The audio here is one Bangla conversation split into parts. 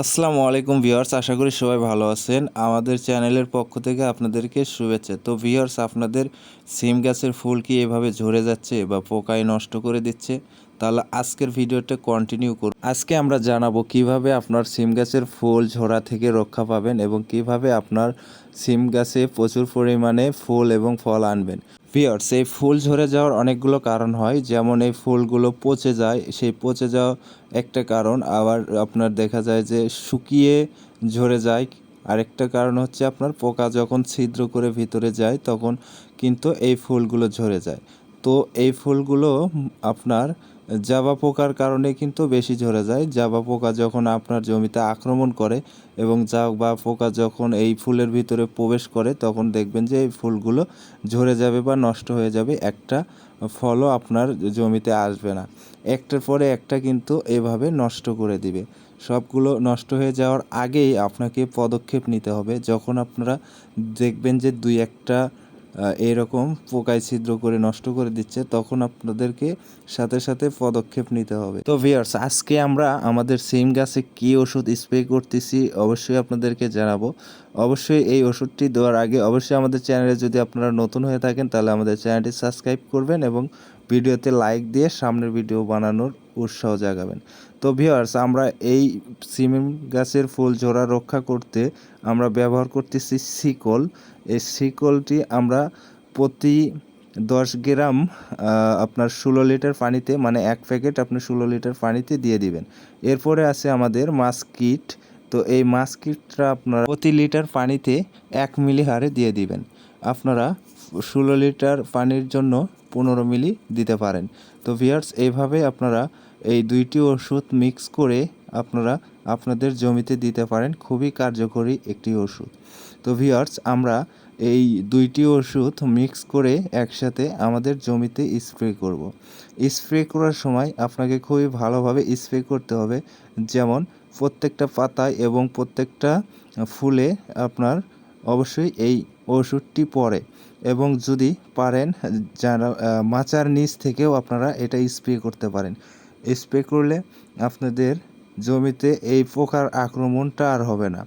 আসসালামু আলাইকুম ভিউয়ার্স, আশা করি সবাই ভালো আছেন। আমাদের চ্যানেলের পক্ষ থেকে আপনাদেরকে শুভেচ্ছা। তো ভিউয়ার্স, আপনাদের সিম গাছের ফুল কি এভাবে ঝরে যাচ্ছে বা পোকায় নষ্ট করে দিচ্ছে? তাহলে আজকের ভিডিওটা কন্টিনিউ করুন। আজকে আমরা জানাব কীভাবে আপনার সিম গাছের ফুল ঝরা থেকে রক্ষা পাবেন এবং কীভাবে আপনার সিম গাছে প্রচুর পরিমাণে ফুল এবং ফল আনবেন। ভিওর্স এই ফুল ঝরে যাওয়ার অনেকগুলো কারণ হয়। যেমন এই ফুলগুলো পচে যায়, সেই পচে যাওয়া একটা কারণ আবার আপনার দেখা যায় যে শুকিয়ে ঝরে যায়। আরেকটা কারণ হচ্ছে আপনার পোকা যখন ছিদ্র করে ভিতরে যায়, তখন কিন্তু এই ফুলগুলো ঝরে যায়। তো এই ফুলগুলো আপনার জাবা পোকার কারণে কিন্তু বেশি ঝরে যায়। জাবা পোকা যখন আপনার জমিতে আক্রমণ করে এবং জাবা পোকা যখন এই ফুলের ভিতরে প্রবেশ করে, তখন দেখবেন যে এই ফুলগুলো ঝরে যাবে বা নষ্ট হয়ে যাবে, একটা ফলও আপনার জমিতে আসবে না। একটার পরে একটা কিন্তু এভাবে নষ্ট করে দিবে। সবগুলো নষ্ট হয়ে যাওয়ার আগেই আপনাকে পদক্ষেপ নিতে হবে। যখন আপনারা দেখবেন যে দুই একটা এরকম পোকায় ছিদ্র করে নষ্ট করে দিচ্ছে, তখন আপনাদেরকে সাথে সাথে পদক্ষেপ নিতে হবে। তো ভিয়ার্স আজকে আমরা আমাদের সিম গাছে কি ওষুধ স্প্রে করতেছি অবশ্যই আপনাদেরকে জানাব। অবশ্যই এই ওষুধটি দেওয়ার আগে অবশ্যই আমাদের চ্যানেলে যদি আপনারা নতুন হয়ে থাকেন, তাহলে আমাদের চ্যানেলটি সাবস্ক্রাইব করবেন এবং ভিডিওতে লাইক দিয়ে সামনের ভিডিও বানানোর উৎসাহ জাগাবেন। তো ভিওয়ার্স আমরা এই সিম গাছের ফুল ঝোড়া রক্ষা করতে আমরা ব্যবহার করতেছি শিকল। এই শিকলটি আমরা প্রতি দশ গ্রাম আপনার ষোলো লিটার পানিতে মানে এক প্যাকেট আপনি ষোলো লিটার পানিতে দিয়ে দিবেন। এরপরে আছে আমাদের মাস্কিট। তো এই মাস্কিটটা আপনারা প্রতি লিটার পানিতে এক মিলি হারে দিয়ে দিবেন। আপনারা ষোলো লিটার পানির জন্য পনেরো মিলি দিতে পারেন। তো ভিয়ার্স এইভাবে আপনারা এই দুইটি ওষুধ মিক্স করে আপনারা আপনাদের জমিতে দিতে পারেন। খুবই কার্যকরী একটি ওষুধ। তো ভিয়ার্স আমরা এই দুইটি ওষুধ মিক্স করে একসাথে আমাদের জমিতে স্প্রে করব। স্প্রে করার সময় আপনাকে খুবই ভালোভাবে স্প্রে করতে হবে। যেমন প্রত্যেকটা পাতায় এবং প্রত্যেকটা ফুলে আপনার অবশ্যই এই ওষুধটি পড়ে এবং যদি পারেন, যারা মাচার নিচ থেকেও আপনারা এটা স্প্রে করতে পারেন। স্প্রে করলে আপনাদের জমিতে এই পোকার আক্রমণটা আর হবে না।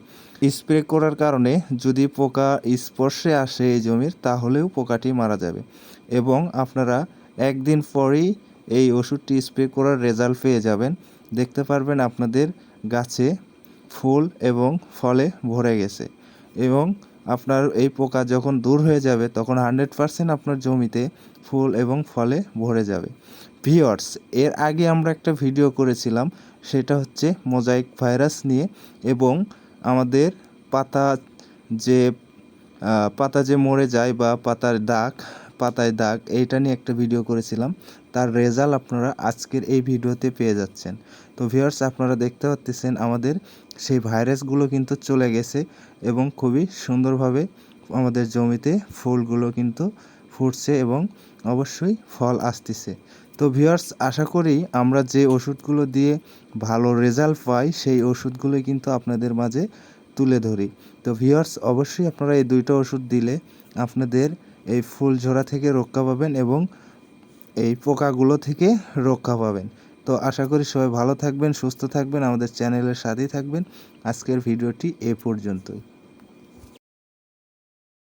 স্প্রে করার কারণে যদি পোকা স্পর্শে আসে এই জমির, তাহলেও পোকাটি মারা যাবে। এবং আপনারা একদিন পরেই এই ওষুধটি স্প্রে করার রেজাল্ট পেয়ে যাবেন। দেখতে পারবেন আপনাদের গাছে ফুল এবং ফলে ভরে গেছে। এবং আপনার এই পোকা যখন দূর হয়ে যাবে, তখন হান্ড্রেড পারসেন্ট আপনার জমিতে ফুল এবং ফলে ভরে যাবে। ভিওর্স এর আগে আমরা একটা ভিডিও করেছিলাম, সেটা হচ্ছে মোজাইক ভাইরাস নিয়ে এবং আমাদের পাতা যে পাতা যে মরে যায় বা পাতার দাগ পাতায় দাগ, এইটা নিয়ে একটা ভিডিও করেছিলাম। তার রেজাল্ট আপনারা আজকের এই ভিডিওতে পেয়ে যাচ্ছেন। তো ভিউয়ার্স আপনারা দেখতে পাচ্ছেন আমাদের সেই ভাইরাসগুলো কিন্তু চলে গেছে এবং খুবই সুন্দরভাবে আমাদের জমিতে ফুলগুলো কিন্তু ফুটছে এবং অবশ্যই ফল আসতেছে। তো ভিউয়ার্স আশা করি আমরা যে ওষুধগুলো দিয়ে ভালো রেজাল্ট পাই, সেই ওষুধগুলোই কিন্তু আপনাদের মাঝে তুলে ধরি। তো ভিউয়ার্স অবশ্যই আপনারা এই দুইটা ওষুধ দিলে আপনাদের এই ফুল ঝরা থেকে রক্ষা পাবেন এবং এই পোকাগুলো থেকে রক্ষা পাবেন। তো আশা করি সবাই ভালো থাকবেন, সুস্থ থাকবেন, আমাদের চ্যানেলের সাথেই থাকবেন। আজকের ভিডিওটি এ পর্যন্তই।